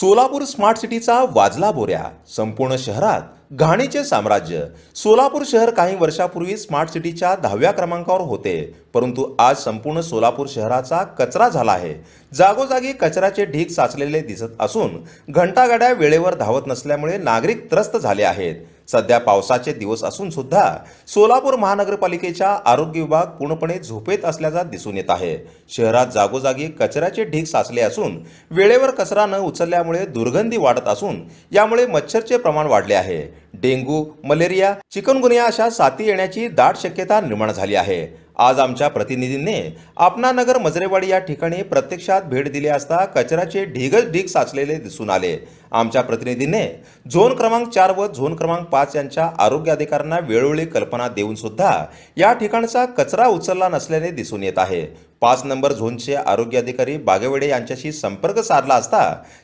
Solapur smart सिटीचा वाजला बोऱ्या. संपूर्ण शहरात घाणीचे साम्राज्य. सोलापूर शहर काही वर्षापूर्वी स्मार्ट सिटीच्या दहाव्या क्रमांकावर होते. परंतु आज संपूर्ण सोलापूर शहराचा कचरा झाला आहे. जागोजागी कचऱ्याचे ढीग साचलेले दिसत असून घंटागाड्या वेळेवर धावत नसल्यामुळे नागरिक त्रस्त झाले आहेत. सध्या पावसाचे दिवस असून सुद्धा सोलापूर महानगरपालिकेच्या आरोग्य विभाग पूर्णपणे झोपेत असल्याचा दिसून येत आहे. शहरात जागोजागी कचऱ्याचे ढीग साचले असून वेळेवर कचरा न उचलल्यामुळे दुर्गंधी वाढत असून यामुळे मच्छरचे प्रमाण वाढले आहे. डेंग्यू मलेरिया चिकनगुनिया अशा साथी येण्याची दाट शक्यता निर्माण झाली आहे. आज आमच्या प्रतिनिधींनी आपणानगर मजरेवाडी या ठिकाणी प्रत्यक्षात भेट दिली असता कचऱ्याचे ढीगच ढीग साचलेले दिसून आले. आमच्या प्रतिनिधीने झोन क्रमांक चार व झोन क्रमांक पाच यांच्या आरोग्य अधिकाऱ्यांना वेळोवेळी कल्पना देऊन सुद्धा या ठिकाणचा कचरा उचलला नसल्याने दिसून येत आहे. पाच नंबर झोनचे आरोग्य अधिकारी बागेवडे यांच्याशी संपर्क साधला असता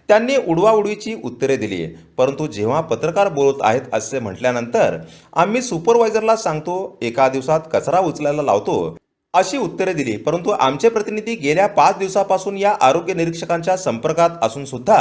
त्यांनी उडवाउडवीची उत्तरे दिली. परंतु जेव्हा पत्रकार बोलत आहेत असे म्हटल्यानंतर आम्ही सुपरवायझरला सांगतो एका दिवसात कचरा उचलायला लावतो अशी उत्तरे दिली. परंतु आमचे प्रतिनिधी गेल्या पाच दिवसापासून या आरोग्य निरीक्षकांच्या संपर्कात असून सुद्धा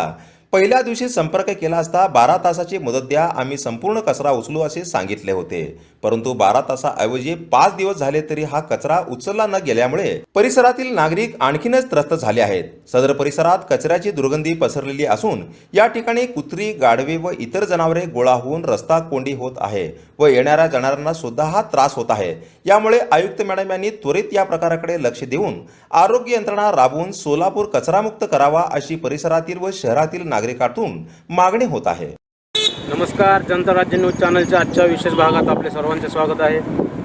पहिल्या दिवशी संपर्क केला असता बारा तासाची मुदत द्या आम्ही संपूर्ण कचरा उचलू असे सांगितले होते. परंतु बारा तासाऐवजी पाच दिवस झाले तरी हा कचरा उचलला न गेल्यामुळे परिसरातील नागरिक आणखीनच त्रस्त झाले आहेत. सदर परिसरात कचऱ्याची दुर्गंधी पसरलेली असून या ठिकाणी कुत्री गाढवे व इतर जनावरे गोळा होऊन रस्ता कोंडी होत आहे व येणाऱ्या जाणाऱ्यांना सुद्धा हा त्रास होत आहे. यामुळे आयुक्त मॅडम यांनी त्वरित या प्रकाराकडे लक्ष देऊन आरोग्य यंत्रणा राबवून सोलापूर कचरामुक्त करावा अशी परिसरातील व शहरातील नागरिकातून मागणी होत आहे. नमस्कार जनता राज्य न्यूज चॅनलच्या आजच्या विशेष भागात आपले सर्वांचे स्वागत आहे.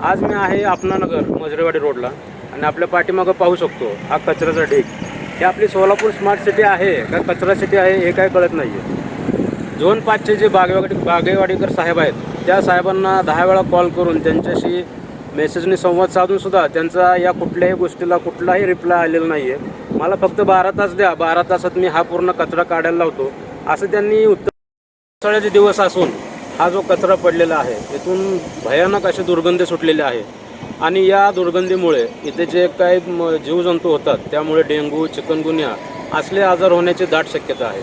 आज मी आहे आपणानगर मजरेवाडी रोडला आणि आपल्या पाठीमागं पाहू शकतो हा कचऱ्याचा ढीग. हे आपली सोलापूर स्मार्ट सिटी आहे का कचरा सिटी आहे हे काय कळत नाही आहे झोन पाचचे जे बागेवाडी बागेवाडीकर साहेब आहेत त्या साहेबांना दहा वेळा कॉल करून त्यांच्याशी मेसेजने संवाद साधूनसुद्धा त्यांचा या कुठल्याही गोष्टीला कुठलाही रिप्लाय आलेला नाही आहे मला फक्त बारा तास द्या बारा तासात मी हा पूर्ण कचरा काढायला लावतो. असं त्यांनी उत्तर पावसाळ्याचे दिवस असून हा जो कचरा पडलेला आहे इथून भयानक असे दुर्गंधी सुटलेले आहे. आणि या दुर्गंधीमुळे इथे जे काही म- जीवजंतू होतात त्यामुळे डेंग्यू चिकनगुन्या असले आजार होण्याची दाट शक्यता आहे.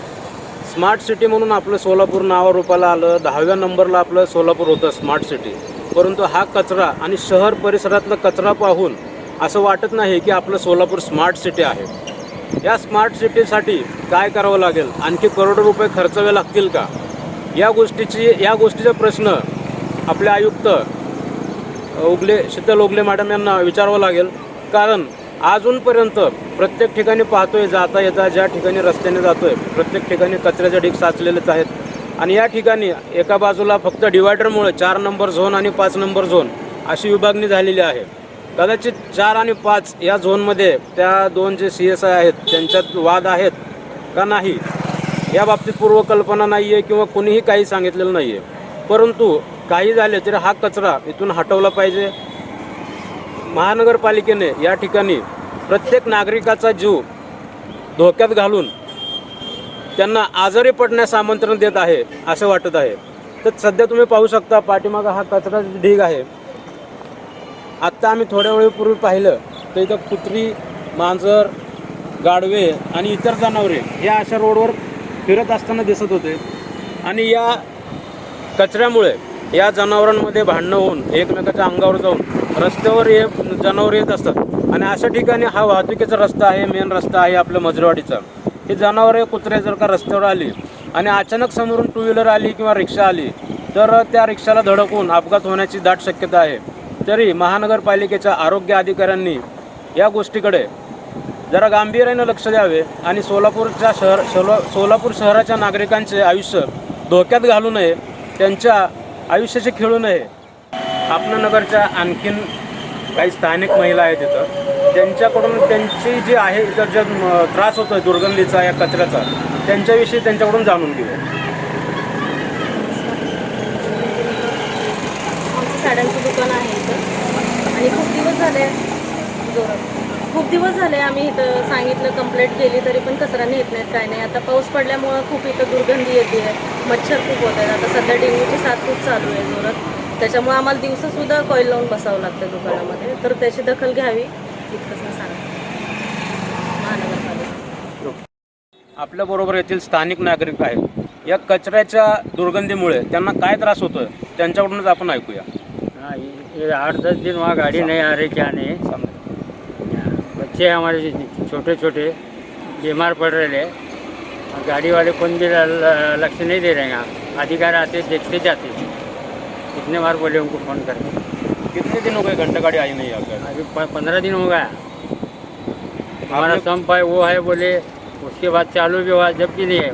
स्मार्ट सिटी म्हणून आपलं सोलापूर नावारूपाला आलं दहाव्या नंबरला आपलं सोलापूर होतं स्मार्ट सिटी. परंतु हा कचरा आणि शहर परिसरातला कचरा पाहून असं वाटत नाही की आपलं सोलापूर स्मार्ट सिटी आहे. या स्मार्ट सिटीसाठी काय करावं लागेल? आणखी करोडो रुपये खर्चावे लागतील का? या गोष्टीची या गोष्टीचा प्रश्न आपले आयुक्त उगले शीतल उगले मॅडम यांना विचारावं लागेल. कारण अजूनपर्यंत प्रत्येक ठिकाणी पाहतोय जाता येता ज्या ठिकाणी रस्त्याने जातोय प्रत्येक ठिकाणी कचऱ्याचे ढीक साचलेलेच आहेत. आणि या ठिकाणी एका बाजूला फक्त डिवायडरमुळे चार नंबर झोन आणि पाच नंबर झोन अशी विभागणी झालेली आहे. कदाचित चार आणि पाच या झोनमध्ये त्या दोन जे सी एस आय आहेत त्यांच्यात वाद आहेत का नाही? या बाबतीत पूर्वकल्पना नाही आहे किंवा कोणीही काही सांगितलेलं नाही आहे परंतु काही झाले तरी हा कचरा इथून हटवला पाहिजे. महानगरपालिकेने या ठिकाणी प्रत्येक नागरिकाचा जीव धोक्यात घालून त्यांना आजारी पडण्यास आमंत्रण देत आहे असं वाटत आहे. तर सध्या तुम्ही पाहू शकता पाठीमागा हा कचरा ढीग आहे. आत्ता आम्ही थोड्या वेळेपूर्वी पाहिलं तर इथं कुत्री मांजर गाडवे आणि इतर जनावरे या अशा रोडवर फिरत असताना दिसत होते. आणि या कचऱ्यामुळे या जनावरांमध्ये भांडणं होऊन एकमेकाच्या अंगावर जाऊन रस्त्यावर हे जनावर येत असतात. आणि अशा ठिकाणी हा वाहतुकीचा रस्ता आहे मेन रस्ता आहे आपल्या मजरवाडीचा. हे जनावरे कुत्रे जर का रस्त्यावर आली आणि अचानक समोरून टू व्हीलर आली किंवा रिक्षा आली तर त्या रिक्षाला धडकून अपघात होण्याची दाट शक्यता आहे. तरी महानगरपालिकेच्या आरोग्य अधिकाऱ्यांनी या गोष्टीकडे जरा गांभीर्यानं लक्ष द्यावे आणि सोलापूरच्या शहर सोला सोलापूर शहराच्या नागरिकांचे आयुष्य धोक्यात घालू नये त्यांच्या आयुष्याशी खेळू नये. आपणानगरच्या आणखीन काही स्थानिक महिला आहेत तिथं त्यांच्याकडून त्यांची जी आहे इतर जे त्रास होतो आहे दुर्गंधीचा या कचऱ्याचा त्यांच्याविषयी त्यांच्याकडून जाणून घेऊया साड्यांचं दुकान आहे आणि खूप दिवस झाले जोरात. खूप दिवस झाले आम्ही इथं सांगितलं कंप्लेंट केली तरी पण कचरा नेत नाहीत काय नाही. आता पाऊस पडल्यामुळं खूप इथं दुर्गंधी येते आहे. मच्छर खूप होत आहेत. आता सध्या डेंग्यूची साथ खूप चालू आहे जोरात. त्याच्यामुळे आम्हाला दिवसासुद्धा कॉईल लावून बसावं लागतं दुकानामध्ये. तर त्याची दखल घ्यावी. इतकंच मी सांगते महानगरपालिका. आपल्याबरोबर येथील स्थानिक नागरिक आहेत. या कचऱ्याच्या दुर्गंधीमुळे त्यांना काय त्रास होतोय त्यांच्याकडूनच आपण ऐकूया. हाँ आठ दस दिन वहाँ गाड़ी नहीं आ रही क्या नहीं बच्चे हमारे छोटे छोटे बीमार पड़ रहे हैं। और गाड़ी वाले कौन भी लक्ष्य नहीं दे रहे हैं। यहाँ अधिकारी आते देखते जाते। कितने बार बोले उनको फ़ोन करके। कितने दिन हो गए घंटा गाड़ी आई नहीं आकर? अभी पंद्रह दिन हो गया। हमारा संप है वो है बोले उसके बाद चालू भी हुआ जब भी नहीं है।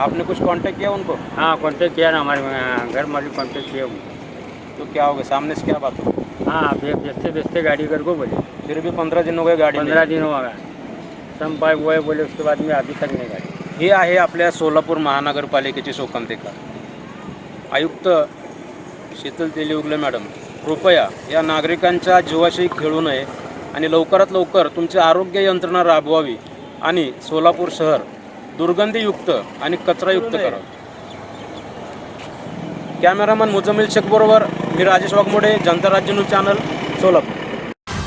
आपने कुछ कांटेक्ट किया उनको? हाँ कॉन्टेक्ट किया ना हमारे घर मालिक कॉन्टेक्ट किया उनको। तो क्या हो गया? सामने से क्या बात हो हाँ बेचते बेचते गाड़ी कर को बोले। फिर भी पंधरा दिन हो गए गाडी पंद्रह दिन हो गया। संप है वो है बोले उसके बाद में अभी तक नहीं गाड़ी। हे आहे आपल्या सोलापूर महानगरपालिकेचे शोकांतिका आयुक्त शीतल तेली उगले मॅडम कृपया या नागरिकांच्या जीवाशी खेळू नये आणि लवकरात लवकर तुमची आरोग्य यंत्रणा राबवावी आणि सोलापूर शहर दुर्गंधीयुक्त आणि कचरायुक्त करा कॅमेरामन मुजमिल शेख बरोबर मी राजेश वाघमोडे जनता राज्य न्यूज चॅनल सोलापूर.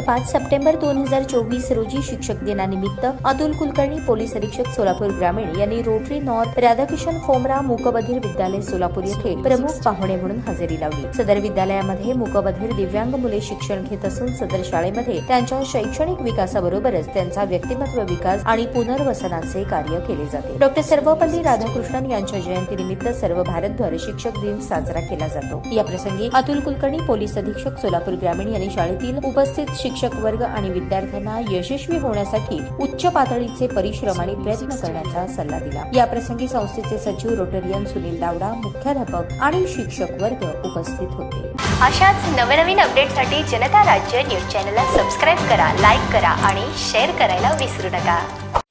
पाच सप्टेंबर दोन हजार चोवीस रोजी शिक्षक दिनानिमित्त अतुल कुलकर्णी पोलीस अधीक्षक सोलापूर ग्रामीण यांनी रोटरी नॉर्थ राधाकिशन खोमरा मूकबधीर विद्यालय सोलापूर येथे प्रमुख पाहुणे म्हणून हजेरी लावली. सदर विद्यालयामध्ये मूकबधीर दिव्यांग मुले शिक्षण घेत असून सदर शाळेमध्ये त्यांच्या शैक्षणिक विकासाबरोबरच त्यांचा व्यक्तिमत्व विकास आणि पुनर्वसनाचे कार्य केले जाते. डॉक्टर सर्वपल्ली राधाकृष्णन यांच्या जयंतीनिमित्त सर्व भारतभर शिक्षक दिन साजरा केला जातो. या प्रसंगी अतुल कुलकर्णी पोलीस अधीक्षक सोलापूर ग्रामीण यांनी शाळेतील उपस्थित शिक्षक वर्ग आणि विद्यार्थ्यांना यशस्वी होण्यासाठी उच्च पातळीचे परिश्रम आणि प्रयत्न करण्याचा सल्ला दिला. या प्रसंगी संस्थेचे सचिव रोटरियन सुनील दावडा मुख्याध्यापक आणि शिक्षक वर्ग उपस्थित होते. अशाच नवनवीन अपडेटसाठी जनता राज्य न्यूज चॅनलला सबस्क्राईब करा लाईक करा आणि शेअर करायला विसरू नका.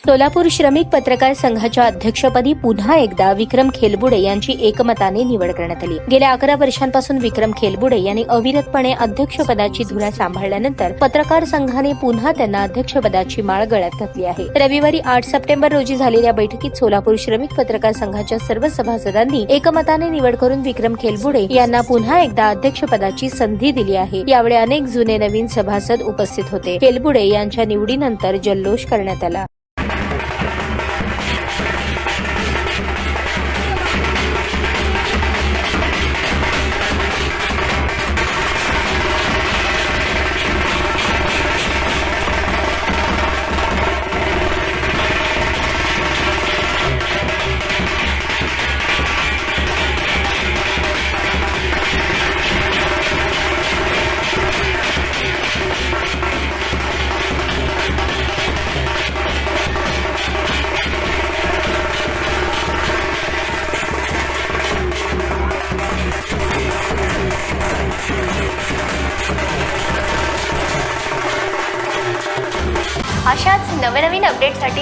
सोलापूर श्रमिक पत्रकार संघाच्या अध्यक्षपदी पुन्हा एकदा विक्रम खेलबुडे यांची एकमताने निवड करण्यात आली. गेल्या अकरा वर्षांपासून विक्रम खेलबुडे यांनी अविरतपणे अध्यक्षपदाची धुरा सांभाळल्यानंतर पत्रकार संघाने पुन्हा त्यांना अध्यक्षपदाची माळ गळ्यात घातली आहे. रविवारी आठ सप्टेंबर रोजी झालेल्या बैठकीत सोलापूर श्रमिक पत्रकार संघाच्या सर्व सभासदांनी एकमताने निवड करून विक्रम खेलबुडे यांना पुन्हा एकदा अध्यक्षपदाची संधी दिली आहे. यावेळी अनेक जुने नवीन सभासद उपस्थित होते. खेलबुडे यांच्या निवडीनंतर जल्लोष करण्यात आला.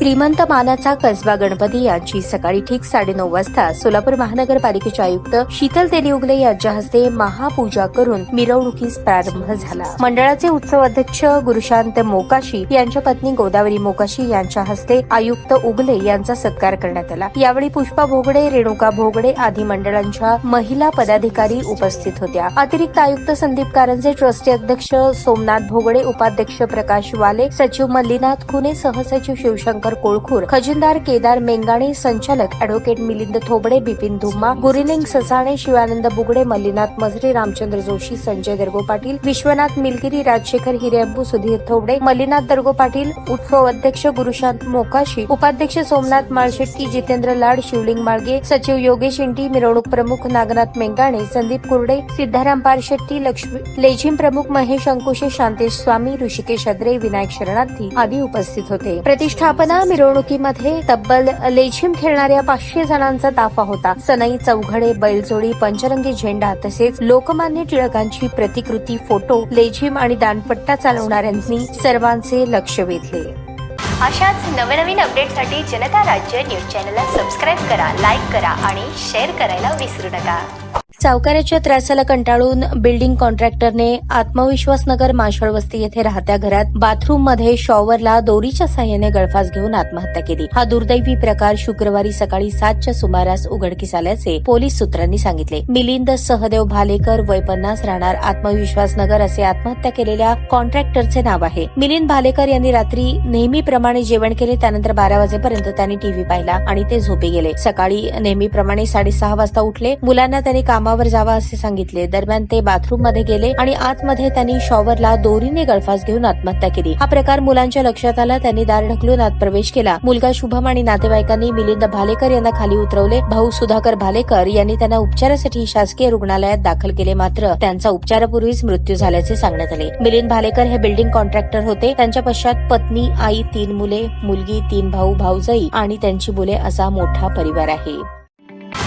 श्रीमंत मानाचा कसबा गणपती यांची सकाळी ठीक साडेनऊ वाजता सोलापूर महानगरपालिकेचे आयुक्त शीतल तेलिउगले यांच्या हस्ते महापूजा करून मिरवणुकीस प्रारंभ झाला. मंडळाचे उत्सव अध्यक्ष गुरुशांत मोकाशी यांच्या पत्नी गोदावरी मोकाशी यांच्या हस्ते आयुक्त उगले यांचा सत्कार करण्यात आला. यावेळी पुष्पा भोगडे रेणुका भोगडे आदी मंडळांच्या महिला पदाधिकारी उपस्थित होत्या. अतिरिक्त आयुक्त संदीप कारंजे ट्रस्टी अध्यक्ष सोमनाथ भोगडे उपाध्यक्ष प्रकाश वाले सचिव मल्लीनाथ खुने सहसचिव शिवशंकर कोळखूर खजिनदार केदार मेंगाणे संचालक अॅडव्होकेट मिलिंद थोबडे बिपिन धुम्मा गुरिलिंग ससाणे शिवानंद बुगडे मल्लीनाथ मजरे रामचंद्र जोशी संजय दर्गो पाटील विश्वनाथ मिलगिरी राजशेखर हिरेअंबू सुधीर थोबडे मल्लीनाथ दर्गो पाटील उत्सव अध्यक्ष गुरुशांत मोकाशी उपाध्यक्ष सोमनाथ माळशेट्टी जितेंद्र लाड शिवलिंग माळगे सचिव योगेश इंटी मिरवणूक प्रमुख नागनाथ मेंगाणे संदीप कुर्डे सिद्धाराम पारशेट्टी लक्ष्मी लेझिम प्रमुख महेश अंकुशे शांतेश स्वामी ऋषिकेश अद्रे विनायक शरणार्थी आदी उपस्थित होते. प्रतिष्ठापना मिरवणुकीमध्ये तब्बल लेझिम खेळणाऱ्या पाचशे जणांचा ताफा होता. सनई चौघडे बैलजोडी पंचरंगी झेंडा तसेच लोकमान्य टिळकांची प्रतिकृती फोटो लेझिम आणि दानपट्टा चालवणाऱ्यांनी सर्वांचे लक्ष वेधले. अशाच नवनवीन अपडेटसाठी जनता राज्य न्यूज चॅनलला सबस्क्राईब करा लाईक करा आणि शेअर करायला विसरू नका. सावकाराच्या त्रासाला कंटाळून बिल्डिंग कॉन्ट्रॅक्टरने आत्मविश्वास नगर माशळ वस्ती येथे राहत्या घरात बाथरूममध्ये शॉवरला दोरीच्या साह्याने गळफास घेऊन आत्महत्या केली. हा दुर्दैवी प्रकार शुक्रवारी सकाळी सातच्या सुमारास उघडकीस आल्याचे पोलीस सूत्रांनी सांगितले. मिलिंद सहदेव भालेकर वय पन्नास राहणार आत्मविश्वास नगर असे आत्महत्या केलेल्या कॉन्ट्रॅक्टरचे नाव आहे. मिलिंद भालेकर यांनी रात्री नेहमीप्रमाणे जेवण केले त्यानंतर बारा वाजेपर्यंत त्यांनी टीव्ही पाहिला आणि ते झोपी गेले. सकाळी नेहमीप्रमाणे साडेसहा वाजता उठले. मुलांना त्यांनी कामावर जावा असे सांगितले. दरम्यान ते बाथरूममध्ये गेले आणि आतमध्ये त्यांनी शॉवरला दोरीने गळफास घेऊन आत्महत्या केली. हा प्रकार मुलांच्या लक्षात आला त्यांनी दार ढकलून आत प्रवेश केला. मुलगा शुभम आणि नातेवाईकांनी मिलिंद भालेकर यांना खाली उतरवले. भाऊ सुधाकर भालेकर यांनी त्यांना उपचारासाठी शासकीय रुग्णालयात दाखल केले. मात्र त्यांचा उपचारापूर्वीच मृत्यू झाल्याचे सांगण्यात आले. मिलिंद भालेकर हे बिल्डिंग कॉन्ट्रॅक्टर होते. त्यांच्या पश्चात पत्नी आई तीन मुले मुलगी तीन भाऊ भाऊजाई आणि त्यांची मुले असा मोठा परिवार आहे.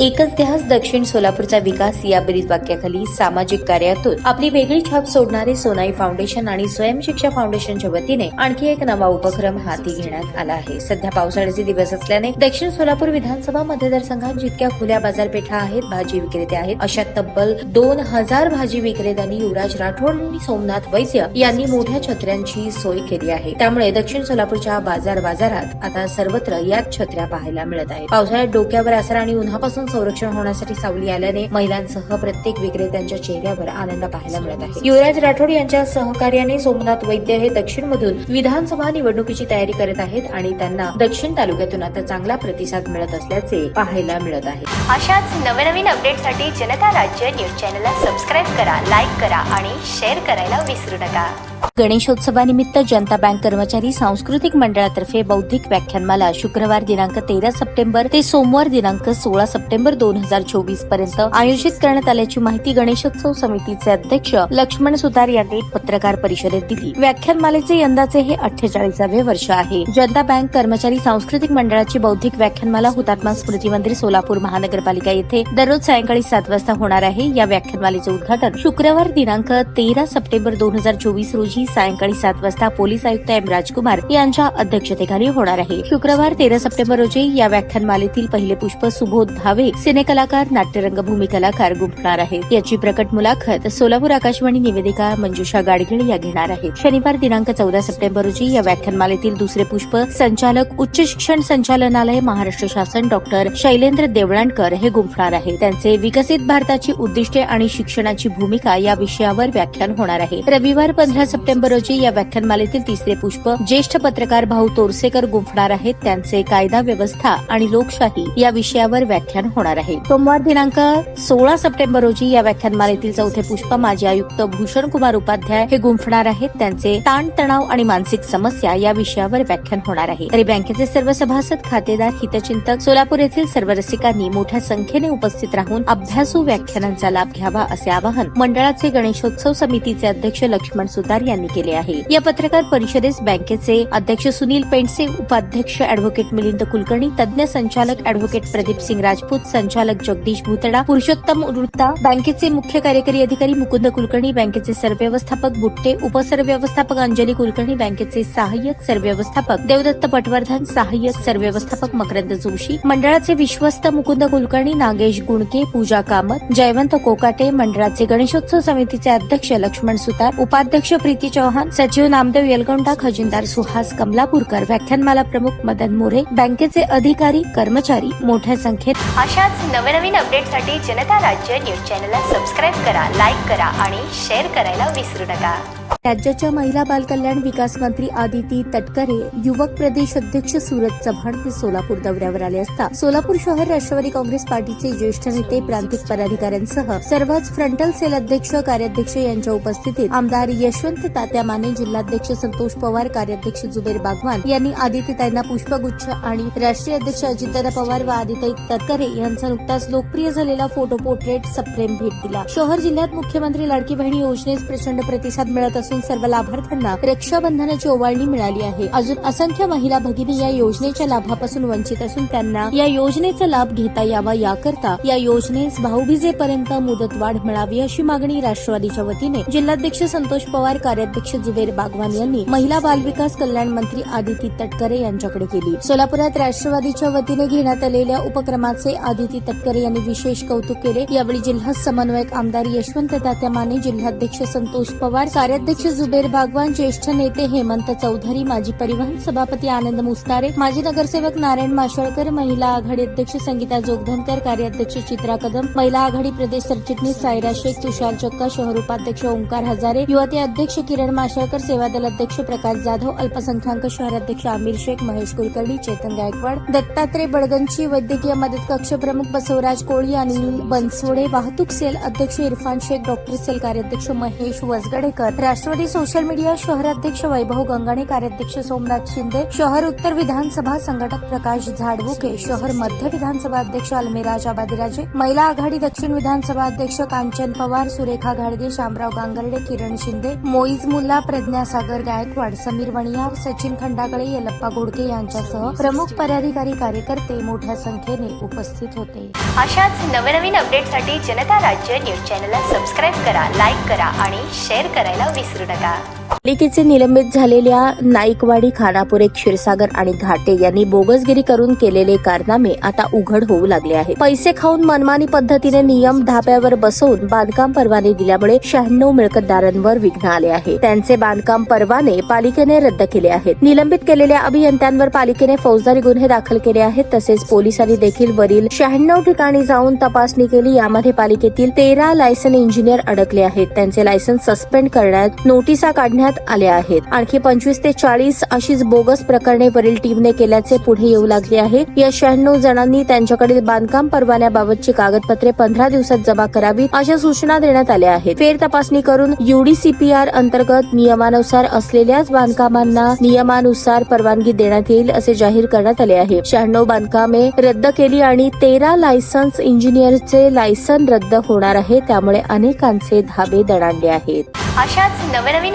एकच ध्यास दक्षिण सोलापूरचा विकास या ब्रीज वाक्याखाली सामाजिक कार्यातून आपली वेगळी छाप सोडणारे सोनाई फाउंडेशन आणि स्वयंशिक्षा फाउंडेशनच्या वतीने आणखी एक नवा उपक्रम हाती घेण्यात आला आहे. सध्या पावसाळ्याचे दिवस असल्याने दक्षिण सोलापूर विधानसभा मतदारसंघात जितक्या खुल्या बाजारपेठा आहेत भाजी विक्रेते आहेत अशा तब्बल दोन हजार भाजी विक्रेत्यांनी युवराज राठोड आणि सोमनाथ वैद्य यांनी मोठ्या छत्र्यांची सोय केली आहे. त्यामुळे दक्षिण सोलापूरच्या बाजार बाजारात आता सर्वत्र याच छत्र्या पाहायला मिळत आहेत. पावसाळ्यात डोक्यावर असर आणि उन्हापासून संरक्षण होण्यासाठी सावली आल्याने महिलांसह प्रत्येक विक्रेत्यांच्या चेहऱ्यावर आनंद पाहायला मिळत आहे. युवराज राठोड यांच्या सहकार्याने सोमनाथ वैद्य हे दक्षिण मधून विधानसभा निवडणुकीची तयारी करत आहेत आणि त्यांना दक्षिण तालुक्यातून आता चांगला प्रतिसाद मिळत असल्याचे पाहायला मिळत आहे. अशाच नवनवीन अपडेटसाठी जनता राज्य न्यूज चॅनलला सबस्क्राईब करा लाईक करा आणि शेअर करायला विसरू नका. गणेशोत्सवानिमित्त जनता बँक कर्मचारी सांस्कृतिक मंडळातर्फे बौद्धिक व्याख्यानमाला शुक्रवार दिनांक तेरा सप्टेंबर ते सोमवार दिनांक सोळा सप्टेंबर दोन हजार चोवीसपर्यंत आयोजित करण्यात आल्याची माहिती गणेशोत्सव समितीचे अध्यक्ष लक्ष्मण सुतार यांनी पत्रकार परिषदेत दिली. व्याख्यानमालेचे यंदाचे हे अठ्ठेचाळीसावे वर्ष आहे. जनता बँक कर्मचारी सांस्कृतिक मंडळाची बौद्धिक व्याख्यानमाला हुतात्मा स्मृती मंदिर सोलापूर महानगरपालिका येथे दररोज सायंकाळी सात वाजता होणार आहे. या व्याख्यानमालेचे उद्घाटन शुक्रवार दिनांक तेरा सप्टेंबर दोन हजार चोवीस रोजी सायंकाळी सात वाजता पोलीस आयुक्त एम राजकुमार यांच्या अध्यक्षतेखाली होणार आहे. शुक्रवार तेरा सप्टेंबर रोजी या व्याख्यानमालेतील पहिले पुष्प सुबोध धावे सिनेकलाकार नाट्यरंगभूमी कलाकार गुंफणार आहेत. याची प्रकट मुलाखत सोलापूर आकाशवाणी निवेदिका मंजुषा गाडगिळ या घेणार आहेत. शनिवार दिनांक चौदा सप्टेंबर रोजी या व्याख्यानमालेतील दुसरे पुष्प संचालक उच्च शिक्षण संचालनालय महाराष्ट्र शासन डॉक्टर शैलेंद्र देवळाणकर हे गुंफणार आहे त्यांचे विकसित भारताची उद्दिष्टे आणि शिक्षणाची भूमिका या विषयावर व्याख्यान होणार आहे. रविवार पंधरा सप्टेंबर रोजी या व्याख्यानमालेतील तिसरे पुष्प ज्येष्ठ पत्रकार भाऊ तोरसेकर गुंफणार आहेत. त्यांचे कायदा व्यवस्था आणि लोकशाही या विषयावर व्याख्यान होणार आहे. सोमवार दिनांक सोळा सप्टेंबर रोजी या व्याख्यानमालेतील चौथे पुष्प माजी आयुक्त भूषण कुमार उपाध्याय हे गुंफणार आहेत. त्यांचे ताणतणाव आणि मानसिक समस्या या विषयावर व्याख्यान होणार आहे. तरी बँकेचे सर्व सभासद खातेदार हितचिंतक सोलापूर येथील सर्व रसिकांनी मोठ्या संख्येने उपस्थित राहून अभ्यासू व्याख्यानांचा लाभ घ्यावा असे आवाहन मंडळाचे गणेशोत्सव समितीचे अध्यक्ष लक्ष्मण सुतार यांनी केले आहे. या पत्रकार परिषदेस बँकेचे अध्यक्ष सुनील पेंडसे उपाध्यक्ष अॅडव्होकेट मिलिंद कुलकर्णी तज्ज्ञ संचालक अॅडव्होकेट प्रदीप सिंग राजपूत संचालक जगदीश भूतडा पुरुषोत्तम वृत्ता बँकेचे मुख्य कार्यकारी अधिकारी मुकुंद कुलकर्णी बँकेचे सरव्यवस्थापक बुट्टे उपसरव्यवस्थापक अंजली कुलकर्णी बँकेचे सहाय्यक सरव्यवस्थापक देवदत्त पटवर्धन सहाय्यक सरव्यवस्थापक मकरंद जोशी मंडळाचे विश्वस्त मुकुंद कुलकर्णी नागेश गुणके पूजा कामत जयवंत कोकाटे मंडळाचे गणेशोत्सव समितीचे अध्यक्ष लक्ष्मण सुतार उपाध्यक्ष प्रीती चौहान सचिव नामदेव येलगोंडा खजिनदार सुहास कमलापूरकर व्याख्यानमाला प्रमुख मदन मोरे बँकेचे अधिकारी कर्मचारी मोठ्या संख्येत. अशाच नवनवीन अपडेटसाठी जनता राज्य न्यूज चॅनलला सबस्क्राईब करा लाईक करा आणि शेअर करायला विसरू नका. राज्याच्या महिला बालकल्याण विकास मंत्री आदिती तटकरे युवक प्रदेश अध्यक्ष सूरज चव्हाण हे सोलापूर दौऱ्यावर आले असता. सोलापूर शहर राष्ट्रवादी काँग्रेस पार्टीचे ज्येष्ठ नेते प्रांतिक पदाधिकाऱ्यांसह सर्वच फ्रंटल सेल अध्यक्ष कार्याध्यक्ष यांच्या उपस्थितीत आमदार यशवंत तात्या माने जिल्हाध्यक्ष संतोष पवार कार्याध्यक्ष जुबेर बागवान यांनी आदित्यताईंना पुष्पगुच्छ आणि राष्ट्रीय अध्यक्ष अजितदादा पवार व आदिताई तटकरे यांचा नुकताच लोकप्रिय झालेला फोटो पोर्ट्रेट सप्रेम भेट दिला. शहर जिल्ह्यात मुख्यमंत्री लाडकी बहिणी योजनेस प्रचंड प्रतिसाद मिळत असून सर्व लाभार्थ्यांना रक्षाबंधनाची ओवाळणी मिळाली आहे. अजून असंख्य महिला भगिनी या योजनेच्या लाभापासून वंचित असून त्यांना या योजनेचा लाभ घेता यावा याकरता या योजनेस भाऊबीजेपर्यंत मुदतवाढ मिळावी अशी मागणी राष्ट्रवादीच्या वतीने जिल्हाध्यक्ष संतोष पवार कार्याध्यक्ष जुबेर बागवान यांनी महिला बालविकास कल्याण मंत्री आदिती तटकरे यांच्याकडे केली. सोलापुरात राष्ट्रवादीच्या वतीने घेण्यात आलेल्या उपक्रमाचे आदिती तटकरे यांनी विशेष कौतुक केले. यावेळी जिल्हा समन्वयक आमदार यशवंत तात्या माने जिल्हाध्यक्ष संतोष पवार कार्याध्यक्ष जुबेर भागवान ज्येष्ठ नेते हेमंत चौधरी माजी परिवहन सभापती आनंद मुस्तारे माजी नगरसेवक नारायण माशळकर महिला आघाडी अध्यक्ष संगीता जोगधनकर कार्याध्यक्ष चित्रा कदम महिला आघाडी प्रदेश सरचिटणीस सायरा शेख तुषार चक्का शहर उपाध्यक्ष ओंकार हजारे युवती अध्यक्ष किरण माशळकर सेवादल अध्यक्ष प्रकाश जाधव अल्पसंख्याक शहराध्यक्ष आमिर शेख महेश कुलकर्णी चेतन गायकवाड दत्तात्रय बडगंची वैद्यकीय मदत कक्ष प्रमुख बसवराज कोळी अनिल बनसोडे वाहतूक सेल अध्यक्ष इरफान शेख डॉक्टर सेल कार्याध्यक्ष महेश वसगडेकर राष्ट्रवादी सोशल मीडिया शहराध्यक्ष वैभव गंगाणे कार्याध्यक्ष सोमनाथ शिंदे शहर उत्तर विधानसभा संघटक प्रकाश झाडबुके शहर मध्य विधानसभा अध्यक्ष अल्मेराज आबादिराजे महिला आघाडी दक्षिण विधानसभा अध्यक्ष कांचन पवार सुरेखा घाडगे शामराव गांगर्डे किरण शिंदे मोईज मुल्ला प्रज्ञासागर गायकवाड समीर वणियार सचिन खंडागळे यलप्पा घोडके यांच्यासह प्रमुख पदाधिकारी कार्यकर्ते मोठ्या संख्येने उपस्थित होते. अशाच नवनवीन अपडेटसाठी जनता राज्य न्यूज चॅनलला सबस्क्राईब करा लाईक करा आणि शेअर करायला विसरू नका पालिकेचे निलंबित झालेल्या नाईकवाडी खानापुरे क्षीरसागर आणि घाटे यांनी बोगसगिरी करून केलेले कारनामे आता उघड होऊ लागले आहेत. पैसे खाऊन मनमानी पद्धतीने नियम धाब्यावर बसवून बांधकाम परवाने दिल्यामुळे शहाण्णव मिळकतदारांवर विघ्न आले आहे. त्यांचे बांधकाम परवाने पालिकेने रद्द केले आहेत. निलंबित केलेल्या अभियंत्यांवर पालिकेने फौजदारी गुन्हे दाखल केले आहेत तसेच पोलिसांनी देखील वरील शहाण्णव ठिकाणी जाऊन तपासणी केली. यामध्ये पालिकेतील तेरा लायसन इंजिनियर अडकले आहेत. त्यांचे लायसन्स सस्पेंड करण्यात नोटिसा काढण्यात आल्या आहेत. आणखी पंचवीस ते चाळीस अशीच बोगस प्रकरणे वरील टीमने केल्याचे पुढे येऊ लागले आहे. या शहाण्णव जणांनी त्यांच्याकडील बांधकाम परवान्याबाबतची कागदपत्रे पंधरा दिवसात जमा करावी अशा सूचना देण्यात आल्या आहेत. फेर तपासणी करून युडीसीपीआर अंतर्गत नियमानुसार असलेल्याच बांधकामांना नियमानुसार परवानगी देण्यात येईल असे जाहीर करण्यात आले आहे. शहाण्णव बांधकामे रद्द केली आणि तेरा लायसन्स इंजिनियरचे लायसन रद्द होणार आहे. त्यामुळे अनेकांचे धाबे दणाणले आहेत. अशाच नवनवीन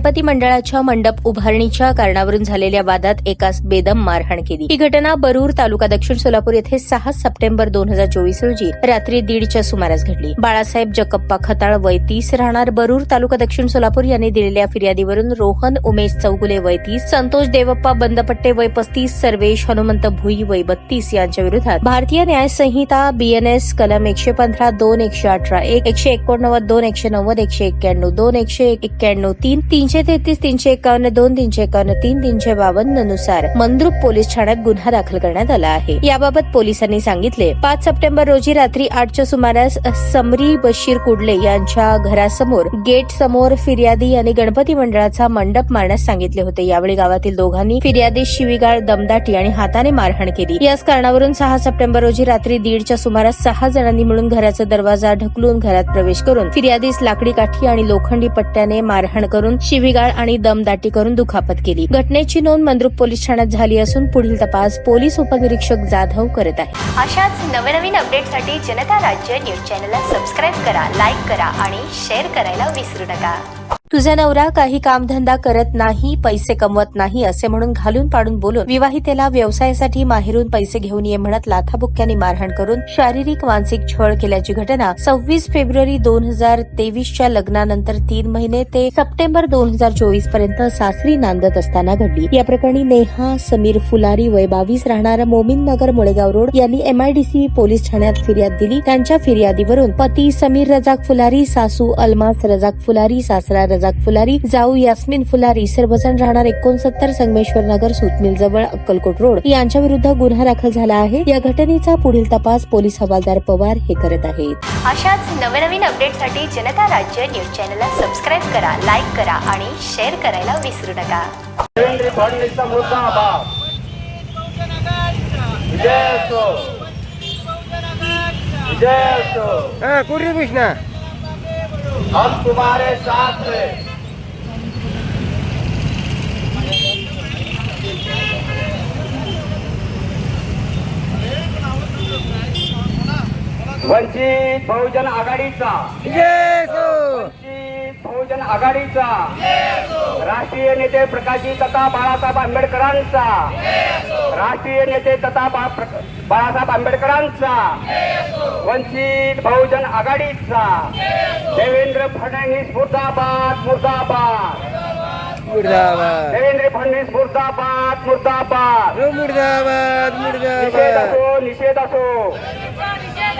गणपती मंडळाच्या मंडप उभारणीच्या कारणावरून झालेल्या वादात एकास बेदम मारहाण केली. ही घटना बरूर तालुका दक्षिण सोलापूर येथे सहा सप्टेंबर दोन हजार चोवीस रोजी रात्री दीडच्या सुमारास घडली. बाळासाहेब जकप्पा खताळ वय तीस राहणार बरूर तालुका दक्षिण सोलापूर यांनी दिलेल्या फिर्यादीवरून रोहन उमेश चौगुले वय तीस संतोष देवप्पा बंदपट्टे वय पस्तीस सर्वेश हनुमंत भुई वय बत्तीस यांच्या विरोधात भारतीय न्याय संहिता बीएनएस कलम एकशे पंधरा दोन एकशे अठरा एक एकशे एकोणनव्वद दोन एकशे नव्वद एकशे एक्क्याण्णव दोन एकशे एक्क्याण्णव तीन तीनशे तेहतीस तीनशे एकावन्न दोन तीनशे एकावन्न तीन तीनशे बावन्ननुसार मंद्रुप पोलीस ठाण्यात गुन्हा दाखल करण्यात आला आहे. याबाबत पोलिसांनी सांगितले पाच सप्टेंबर रोजी रात्री आठच्या सुमारास समरी बशीर कुडले यांच्या घरासमोर गेट समोर फिर्यादी आणि गणपती मंडळाचा मंडप मारण्यास सांगितले होते. यावेळी गावातील दोघांनी फिर्यादी शिवीगाळ दमदाटी आणि हाताने मारहाण केली. याच कारणावरून सहा सप्टेंबर रोजी रात्री दीडच्या सुमारास सहा जणांनी मिळून घराचा दरवाजा ढकलून घरात प्रवेश करून फिर्यादीस लाकडी काठी आणि लोखंडी पट्ट्याने मारहाण करून शिवीगाळ आणि दमदाटी करून दुखापत केली. घटनेची नोंद मंद्रुप पोलीस ठाण्यात झाली असून पुढील तपास पोलीस उपनिरीक्षक जाधव करत आहे. अशाच नवनवीन अपडेटसाठी जनता राज्य न्यूज चॅनलला सबस्क्राईब करा लाईक करा आणि शेअर करायला विसरू नका. तुझा नवरा काही कामधंदा करत नाही पैसे कमवत नाही असे म्हणून घालून पाडून बोलून विवाहितेला व्यवसायासाठी माहेरून पैसे घेऊन ये म्हणत लाथाबुक्क्यांनी मारहाण करून शारीरिक मानसिक छळ केल्याची घटना सव्वीस फेब्रुवारी दोन हजार तेवीसच्या लग्नानंतर तीन महिने ते सप्टेंबर दोन हजार चोवीसपर्यंत सासरी नांदत असताना घडली. या प्रकरणी नेहा समीर फुलारी वय बावीस राहणारा मोमीन नगर मुळेगाव रोड यांनी एमआयडीसी पोलीस ठाण्यात फिर्याद दिली. त्यांच्या फिर्यादीवरून पती समीर रजाक फुलारी सासू अलमास रजाक फुलारी सासरा रजाक फुलारी जाऊ यास्मिन फुलारी सर्वजण राहणार एकोणसत्तर संगमेश्वर नगर सुतमिल जवळ अक्कलकोट रोड. यांच्या विरुद्ध गुन्हा दाखल झाला आहे. या घटनेचा पुढील तपास पोलीस हवालदार पवार हे करत आहेत. अशाच नवनवीन अपडेटसाठी जनता राज्य न्यूज चॅनलला सबस्क्राईब करा लाईक करा आणि शेअर करायला विसरू नका. विजय असो. विजय असो. कुठे कृष्णा? हम तुम्हारे साथ हैं। वंचित बहुजन आघाडीचा। वंचित हो. बहुजन आघाडीचा राष्ट्रीय नेते प्रकाशजी तथा बाळासाहेब आंबेडकरांचा राष्ट्रीय नेते तथा बाळासाहेब आंबेडकरांचा वंचित बहुजन आघाडीचा देवेंद्र फडणवीस मुर्दाबाद मुर्दाबाद. देवेंद्र फडणवीस मुर्दाबाद मुर्दाबाद. निषेध असो निषेध असो.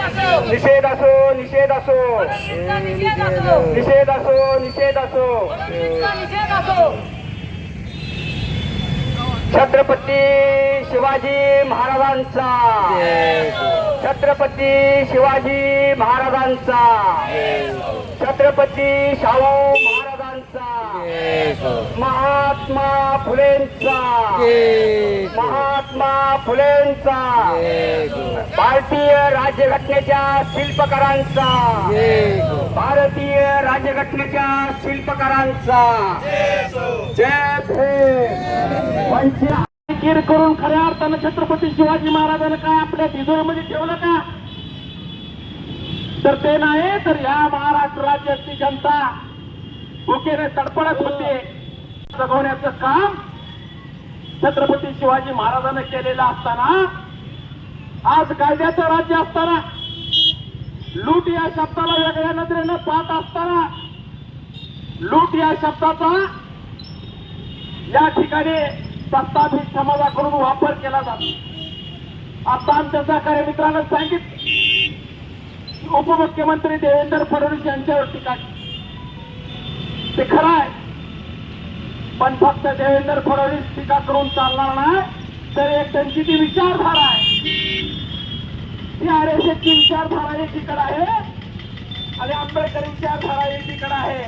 निषेध असो. निषेध असो निषेध असो. निषेध असो. छत्रपती शिवाजी महाराजांचा. छत्रपती शिवाजी महाराजांचा. छत्रपती शाहू महाराजांचा. महात्मा फुलेंचा. महात्मा फुलेंचा. भारतीय राज्यघटनेच्या शिल्पकारांचा. भारतीय राज्यघटनेच्या शिल्पकारांचा. जय करून खऱ्या अर्थानं छत्रपती शिवाजी महाराजांना काय आपल्या तिजोरीमध्ये ठेवलं का? तर ते नाही तर या महाराष्ट्र राज्याची जनता भुकेने तडपडत होते. जगवण्याचं काम छत्रपती शिवाजी महाराजांनी केलेलं असताना आज कायद्याचं राज्य असताना लूट या शब्दाला वेगळ्या नजरेनं पाहत असताना लूट या शब्दाचा या ठिकाणी प्रस्तावित समाजाकडून वापर केला जातो. आता आमच्या सहकार्य मित्रांना सांगितलं. उपमुख्यमंत्री देवेंद्र फडणवीस यांच्यावर टीका केली. ते खरं आहे. पण फक्त देवेंद्र फडणवीस टीका करून चालणार नाही तर एक त्यांची ती विचारधारा आहे. ती आर एस एसची विचारधारा एकीकडे आहे आणि आंबेडकर विचारधारा एकीकडे आहे.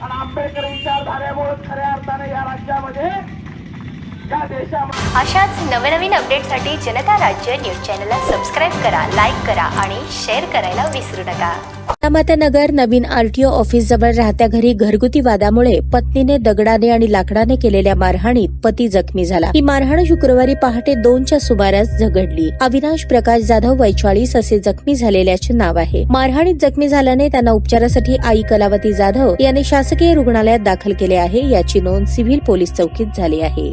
आणि आंबेडकर विचारधारेमुळे खऱ्या अर्थाने या राज्यामध्ये अशाच नवनवीन अपडेटसाठी जनता राज्य न्यूज चॅनलला सबस्क्राईब करा लाईक करा आणि शेअर करायला विसरू नका. नगर नवीन आरटीओ ऑफिस जवळ राहत्या घरी घरगुती वादामुळे पत्नीने दगडाने आणि लाकडाने केलेल्या मारहाणीत पती जखमी झाला. ही मारहाण शुक्रवारी पहाटे दोनच्या सुमारास झगडली. अविनाश प्रकाश जाधव वैचाळीस असे जखमी झालेल्याचे नाव आहे. मारहाणीत जखमी झाल्याने त्यांना उपचारासाठी आई कलावती जाधव यांनी शासकीय रुग्णालयात दाखल केले आहे. याची नोंद सिव्हिल पोलीस चौकीत झाली आहे.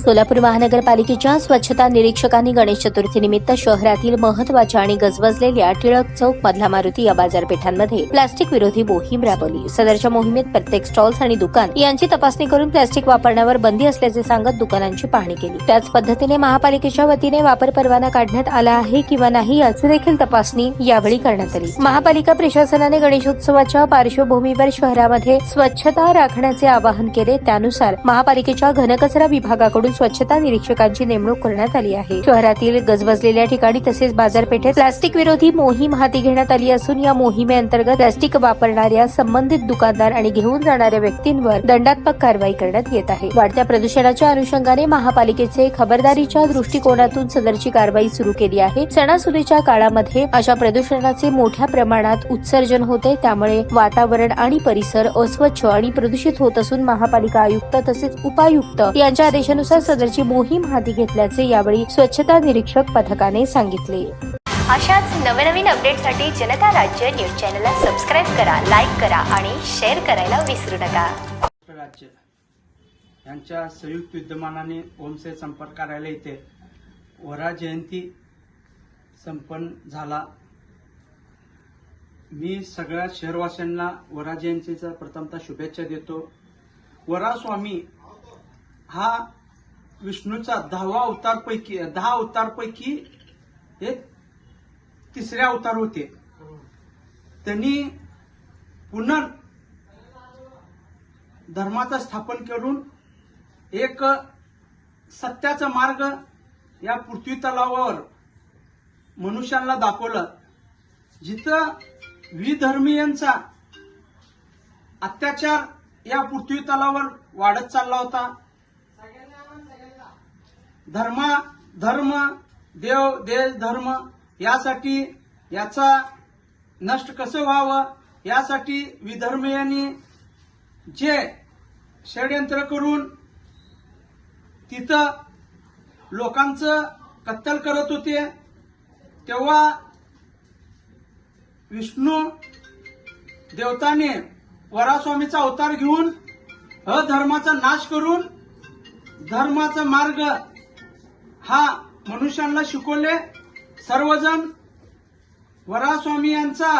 सोलापूर महानगरपालिकेच्या स्वच्छता निरीक्षकांनी गणेश चतुर्थीनिमित्त शहरातील महत्त्वाच्या आणि गजबजलेल्या टिळक चौक मधल्या मारुती या बाजारपेठांमध्ये प्लास्टिक विरोधी मोहीम राबवली. सदरच्या मोहिमेत प्रत्येक स्टॉल्स आणि दुकान यांची तपासणी करून प्लास्टिक वापरण्यावर बंदी असल्याचे सांगत दुकानांची पाहणी केली. त्याच पद्धतीने महापालिकेच्या वतीने वापर परवाना काढण्यात आला आहे किंवा नाही याची देखील तपासणी यावेळी करण्यात आली. महापालिका प्रशासनाने गणेशोत्सवाच्या पार्श्वभूमीवर शहरामध्ये स्वच्छता राखण्याचे आवाहन केले. त्यानुसार महापालिकेच्या घनकचरा विभागाकडून स्वच्छता निरीक्षकांची नेमणूक करण्यात आली आहे. शहरातील गजबजलेल्या ठिकाणी तसेच बाजारपेठेत प्लास्टिक विरोधी मोहीम हाती घेण्यात आली असून या मोहिमेअंतर्गत प्लास्टिक वापरणाऱ्या संबंधित दुकानदार आणि घेऊन जाणाऱ्या व्यक्तींवर दंडात्मक कारवाई करण्यात येत आहे. वाढत्या प्रदूषणाच्या अनुषंगाने महापालिकेचे खबरदारीच्या दृष्टिकोनातून सदरची कारवाई सुरू केली आहे. सणासुदीच्या काळामध्ये अशा प्रदूषणाचे मोठ्या प्रमाणात उत्सर्जन होते. त्यामुळे वातावरण आणि परिसर अस्वच्छ आणि प्रदूषित होत असून महापालिका आयुक्त तसेच उपायुक्त यांच्या आदेशानुसार सदरची मोहीम हाती घेतल्याचे यावेळी स्वच्छता निरीक्षक पथकाने सांगितले. अशाच नवनवीन अपडेटसाठी जनता राज्य न्यूज चॅनलला सबस्क्राईब करा लाईक करा आणि शेअर करायला विसरू नका. राज्य यांच्या संयुक्त विद्यमानाने ओमसे संपर्क कार्यालय येथे वरा जयंती संपन्न झाला. मी सगळ्या शहरवासियांना वरा जयंतीचा प्रथमतः शुभेच्छा देतो. वरा स्वामी हा विष्णूचा दहावा अवतारपैकी दहा अवतारपैकी एक तिसरे अवतार होते. त्यांनी पुनर् धर्माचं स्थापन करून एक सत्याचा मार्ग या पृथ्वी तलावावर मनुष्यांना दाखवलं. जिथं विधर्मीयांचा अत्याचार या पृथ्वी तलावर वाढत चालला होता. धर्मा धर्म देव देश धर्म यासाठी याचा नष्ट कसं व्हावं? यासाठी विधर्मीयांनी जे षडयंत्र करून तिथं लोकांचं कत्तल करत होते तेव्हा विष्णू देवताने वरास्वामीचा अवतार घेऊन अधर्माचा नाश करून धर्माचा मार्ग हा मनुष्यांना शिकवले. सर्वजण वरास्वामी यांचा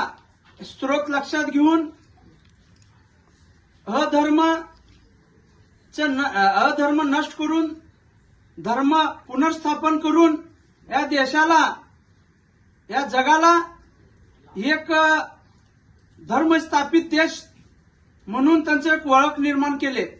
स्त्रोत लक्षात घेऊन अधर्म अधर्म नष्ट करून धर्म पुनर्स्थापन करून या देशाला या जगाला एक धर्म स्थापित देश म्हणून त्यांचं एक ओळख निर्माण केले.